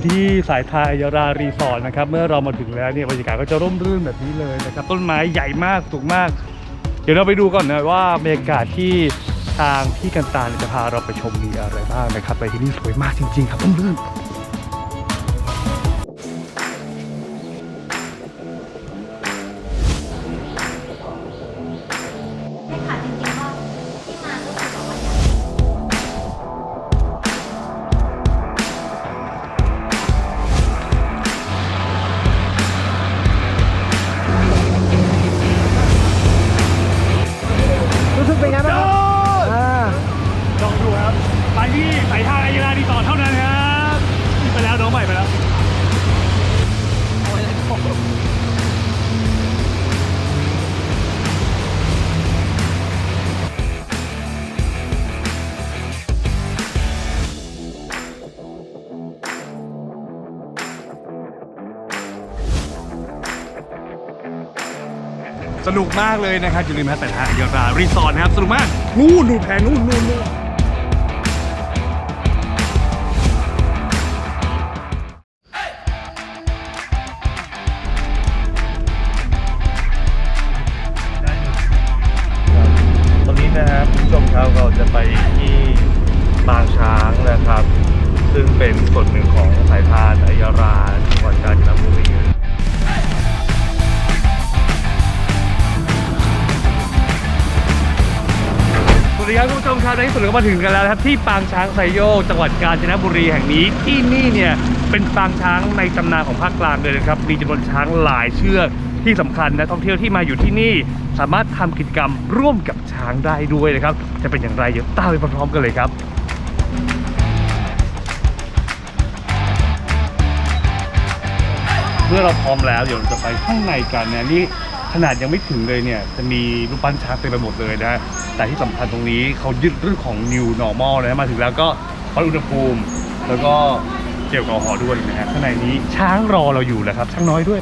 อยู่ที่สายทายยารารีสอร์ทนะครับ เมื่อเรามาถึงแล้วเนี่ยบรรยากาศก็จะร่มรื่นแบบนี้เลยนะครับ ต้นไม้ใหญ่มากสูงมาก เดี๋ยวเราไปดูก่อนนะว่าบรรยากาศที่ทางพี่กันตาจะพาเราไปชมมีอะไรบ้างนะครับ ไปที่นี่สวยมากจริง ๆ ครับร่มรื่น รับไปที่สายทางอายรารีสอร์ทเท่านั้นครับไปแล้วน้องใหม่ไปแล้วสนุกมากเลยนะครับอยู่ริมหาดแต่ทางอายารารีสอร์ทนะครับ สนุกมาก นู่นดูแพนู่นนู่นนู่น นี้นะครับคุณผู้ชมครับเราจะไปที่บางช้างนะครับ ซึ่งเป็นส่วนหนึ่งของสายทานอายาราจังหวัดกาญจนบุรีสวัสดีครับคุณผู้ชมครับในที่สุดเราก็มาถึงกันแล้วนะครับที่ปางช้างไซโยกจังหวัดกาญจนบุรีแห่งนี้ที่นี่เนี่ยเป็นปางช้างในตำนานของภาคกลางเลยนะครับมีจำนวนช้างหลายเชือก ที่สำคัญนะท่องเที่ยวที่มาอยู่ที่นี่ สามารถทำกิจกรรมร่วมกับช้างได้ด้วยนะครับ จะเป็นอย่างไรเดี๋ยวตามไปพร้อมๆกันเลยครับเมื่อเราพร้อมแล้วเดี๋ยวเราจะไปข้างในกันนะนี่ขนาดยังไม่ถึงเลยเนี่ยจะมีรูปปั้นช้างเต็มไปหมดเลยนะแต่ที่สำคัญตรงนี้เขายึดเรื่องของ new normal นะมาถึงแล้วก็วัดอุณหภูมิ แล้วก็เกี่ยวกับหอด้วยนะฮะข้างในนี้ช้างรอเราอยู่แล้วครับช้างน้อยด้วย